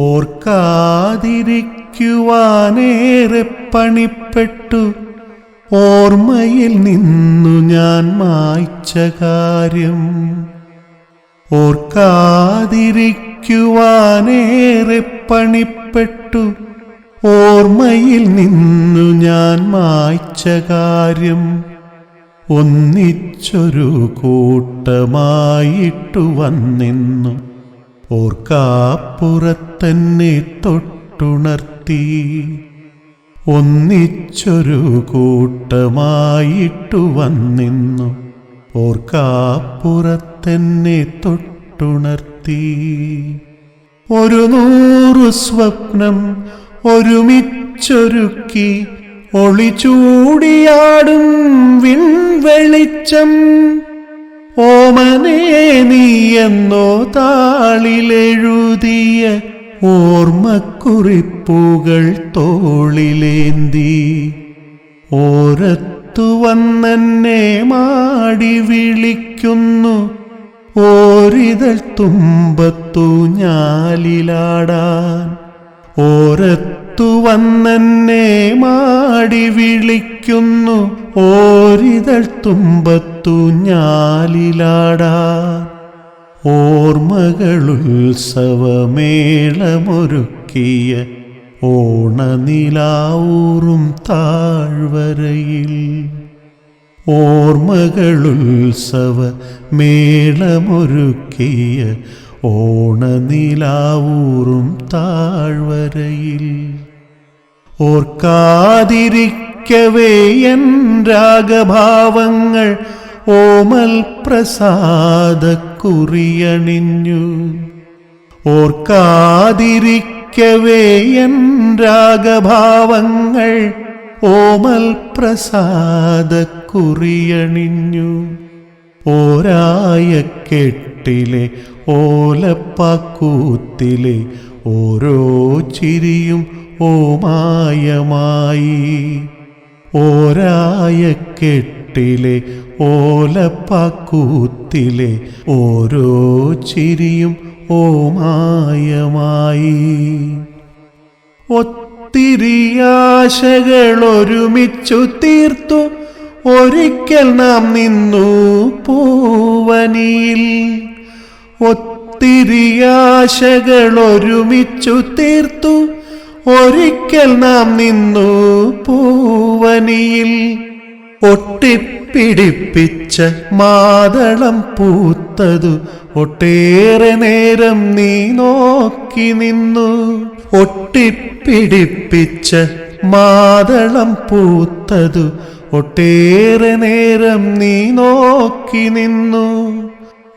ഓർക്കാതിരിക്കുവാനേറെ പണിപ്പെട്ടു. ഓർമ്മയിൽ നിന്നു ഞാൻ മായ്ച്ച കാര്യം. ഓർക്കാതിരിക്കുവാനേറെ പണിപ്പെട്ടു. ഓർമ്മയിൽ നിന്നു ഞാൻ മായ്ച്ച കാര്യം. ഒന്നിച്ചൊരു കൂട്ടമായിട്ടു വന്നിന്നു. ഓർക്കാപ്പുറത്തന്നെ തൊട്ടുണർത്തി. ഒന്നിച്ചൊരു കൂട്ടമായിട്ടു വന്നിന്നു. ഓർക്കാപ്പുറത്തന്നെ തൊട്ടുണർത്തി. ഒരു നൂറു സ്വപ്നം ഒരുമിച്ചൊരുക്കി ഒളിച്ചൂടിയാടും വിൺവെളിച്ചം. ഓമനേ നീ എന്നോ താളിലെഴുതിയ ഓർമ്മക്കുറിപ്പുകൾ തോളിലേന്തി. ഓരത്തു വന്നെന്നെ മാടി വിളിക്കുന്നു. ഓരിതൾ തുമ്പത്തു ഞാലിലാടാൻ. ഓരത്തു വന്നെന്നെ മാടി വിളിക്കുന്നു. ഓരിതൾ തുമ്പത്തു ഞാലിലാടാ. ഓർമ്മകളുത്സവമേളമൊരുക്കിയ ഓണനിലാവൂറും താഴ്വരയിൽ. ഓർമ്മകളുത്സവ മേളമൊരുക്കിയ ഓണനിലാവൂറും താഴ്വരയിൽ. ഓർക്കാതിരിക്കവേ എൻ രാഗഭാവങ്ങൾ ഓമൽ പ്രസാദക്കുറിയണിഞ്ഞു. ഓർക്കാതിരിക്കവേ എൻ രാഗഭാവങ്ങൾ ഓമൽ പ്രസാദക്കുറിയണിഞ്ഞു. ഓരായ കെട്ടിലെ ഓലപ്പാക്കൂത്തിലെ ഓരോ ചിരിയും ഓമയമായി. ഓരായ കെട്ടിലെ ഓലപ്പാക്കൂത്തിലെ ഓരോ ചിരിയും ഓമായമായി. ഒത്തിരി ആശകൾ ഒരുമിച്ചു തീർത്തു ഒരിക്കൽ നാം നിന്നു പൂവനിയിൽ. ആശകൾ ഒരുമിച്ചു തീർത്തു. ഒരിക്കൽ നാം നിന്നു പൂവനിയിൽ. ഒട്ടിപ്പിടിപ്പിച്ച മാതളം പൂത്തതു ഒട്ടേറെ നേരം നീ നോക്കി നിന്നു. ഒട്ടിപ്പിടിപ്പിച്ച മാതളം പൂത്തതു ഒട്ടേറെ നേരം നീ നോക്കി നിന്നു.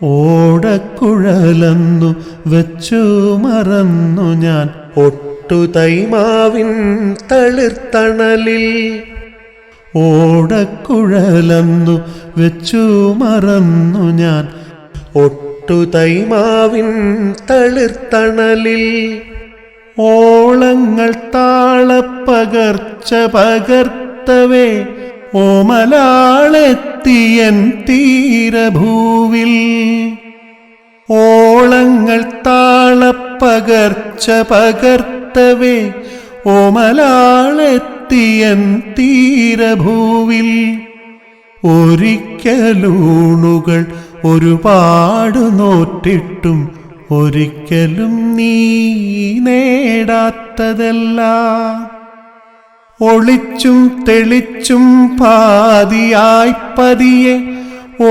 ഓടക്കുഴലന്നു വെച്ചു മറന്നു ഞാൻ. ഒട്ടു തൈമാവിൻ തളിർത്തണലിൽ ഓടക്കുഴലന്നു വെച്ചു മറന്നു ഞാൻ. ഒട്ടു തൈമാവിൻ തളിർത്തണലിൽ ഓളങ്ങൾ താളപ്പകർച്ച പകർത്തവേ. ഓമലാളെത്തിയൻ തീരഭൂവിൽ ഓളങ്ങൾ താളപ്പകർച്ച പകർത്തവേ ഓമലാളെത്തിയൻ തീരഭൂവിൽ ഒരിക്കലൂണുകൾ ഒരുപാട് നോറ്റിട്ടും ഒരിക്കലും നീ നേടാത്തതെല്ലാം. ഒളിച്ചും തെളിച്ചും പാതിയായി പതിയെ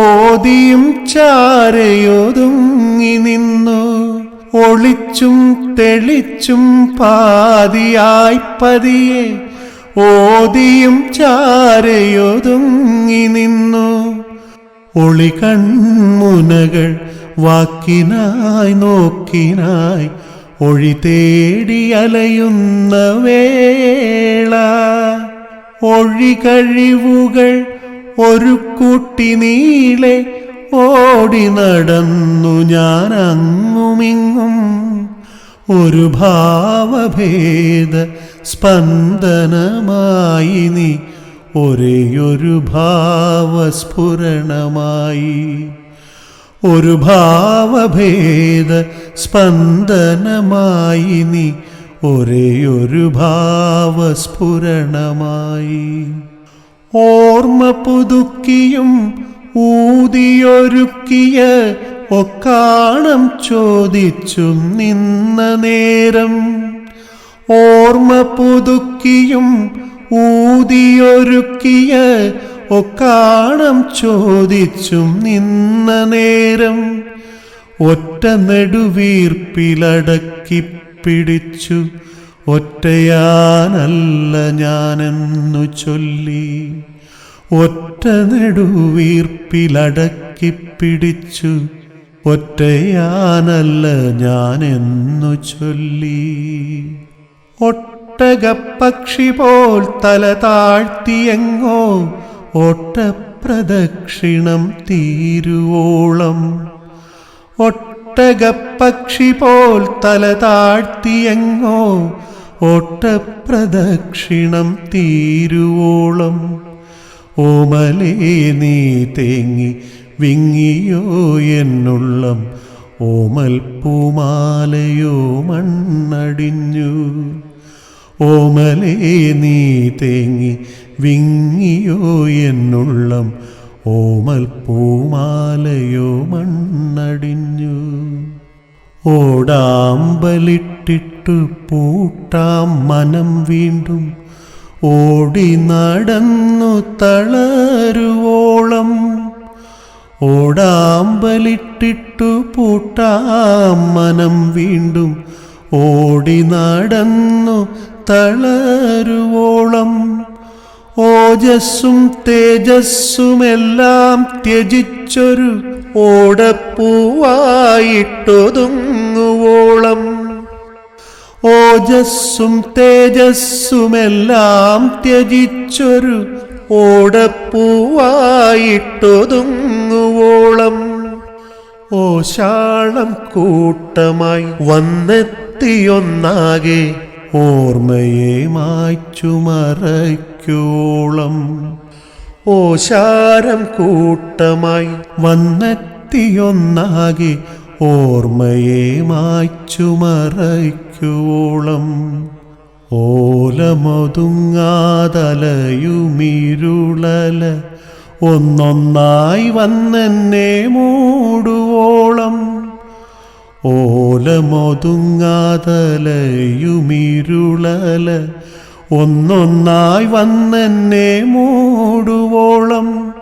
ഓതിയും ചാരയൊതുങ്ങി നിന്നു. ഒളിച്ചും തെളിച്ചും പാതിയായി പതിയെ ഓതിയും ചാരയൊതുങ്ങി നിന്നു. ഒളി കൺമുനകൾ വാക്കിനായി നോക്കിനായി ഒഴി തേടി അലയുന്ന വേള. ഒഴി കഴിവുകൾ ഒരു കുട്ടി നീളെ ഓടി നടന്നു ഞാൻ അങ്ങുമിങ്ങും ഒരു ഭാവഭേദ സ്പന്ദനമായി നീ ഒരേയൊരു ഭാവസ്ഫുരണമായി. ഒരു ഭാവഭേദ സ്പന്ദനമായി നീ ഒരേയൊരു ഭാവസ്ഫുരണമായി. ഓർമ്മ പുതുക്കിയും ഊതിയൊരുക്കിയ ഒക്കാണം ചോദിച്ചും നിന്ന നേരം ഓർമ്മ പുതുക്കിയും ഊതിയൊരുക്കിയ ഒക്കാണം ചോദിച്ചും നിന്ന നേരം ഒറ്റ നെടുവീർപ്പിലടക്കി പിടിച്ചു. ഒറ്റയാനല്ല ഞാനെന്നു ചൊല്ലി. ഒറ്റ നെടുവീർപ്പിലടക്കി പിടിച്ചു. ഒറ്റയാനല്ല ഞാനെന്നു ചൊല്ലി. ഒട്ടകപ്പക്ഷി പോൽ തല താഴ്ത്തിയെങ്ങോ ഓട്ടപ്രദക്ഷിണം തീരുവോളം. ഒട്ടകപ്പക്ഷി പോൽ തല താഴ്ത്തിയെങ്ങോ ഓട്ടപ്രദക്ഷിണം തീരുവോളം. ഓമലേ നീ തേങ്ങി വിങ്ങിയോ എന്നുള്ളം. ഓമൽ പൂമാലയോ മണ്ണടിഞ്ഞു. ഓമലേ നീ തേങ്ങി വിങ്ങിയോ എന്നുള്ളം. ഓമൽ പൂമാലയോ മണ്ണടിഞ്ഞു. ഓടാമ്പലിട്ടിട്ടു പൂട്ടാം മനം വീണ്ടും. ഓടി നടന്നു തളരുവോളം. ഓടാമ്പലിട്ടിട്ടു പൂട്ടാം മനം വീണ്ടും. ഓടി നടന്നു തളരുവോളം. ഓജസ്സും തേജസ്സുമെല്ലാം ത്യജിച്ചൊരു ഓടപ്പൂവായിട്ടൊതുങ്ങുവോളം. ഓജസ്സും തേജസ്സുമെല്ലാം ത്യജിച്ചൊരു ഓടപ്പൂവായിട്ടൊതുങ്ങുവോളം. ഓശാളം കൂട്ടമായി വന്നെത്തിയൊന്നാകെ ഓർമ്മയെ മായ്ച്ചു മറയ്ക്കോളം ഓശാരം കൂട്ടമായി വന്നെത്തിയൊന്നാകെ ഓർമ്മയെ മായ്ച്ചു മറയ്ക്കോളം ഓലമൊതുങ്ങാതലയുമിരുളല ഒന്നൊന്നായി വന്നെന്നെ മൂടുവോളം. ഓലമൊതുങ്ങാതലയുമിരുളല. ഒന്നൊന്നായി വന്നെന്നെ മൂടുവോളം.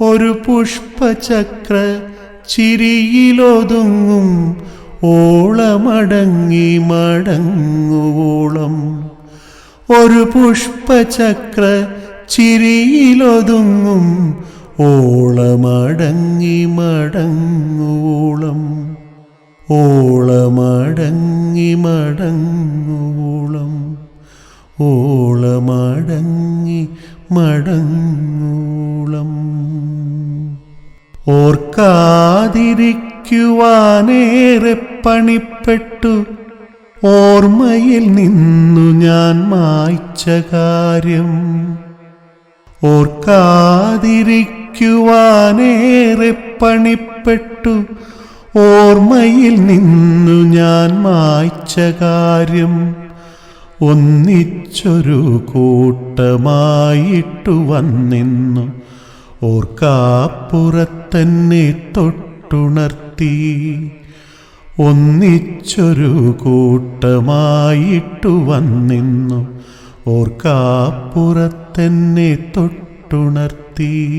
ഒരു പുഷ്പചക്ര ചിരിയിലൊതുങ്ങും. ഓളമടങ്ങി മടങ്ങുവോളം. ഒരു പുഷ്പചക്ര ചിരിയിലൊതുങ്ങും. ഓളമടങ്ങി മടങ്ങുവോളം. ഓളമടങ്ങി മടങ്ങുവോളം ഓളമടങ്ങി മടങ്ങൂളം ഓർക്കാതിരിക്കുവാനേറെ പണിപ്പെട്ടു. ഓർമ്മയിൽ നിന്നു ഞാൻ മായ്ച്ച കാര്യം. ഓർക്കാതിരിക്കുവാനേറെ പണിപ്പെട്ടു. ഓർമ്മയിൽ നിന്നു ഞാൻ മായ്ച്ച കാര്യം ഒന്നിച്ചൊരു കൂട്ടമായിട്ടു വന്നിന്നു. ഓർക്കാപ്പുറത്തന്നെ തൊട്ടുണർത്തി. ഒന്നിച്ചൊരു കൂട്ടമായിട്ടു വന്നിന്നു. ഓർക്കാപ്പുറത്തന്നെ തൊട്ടുണർത്തി.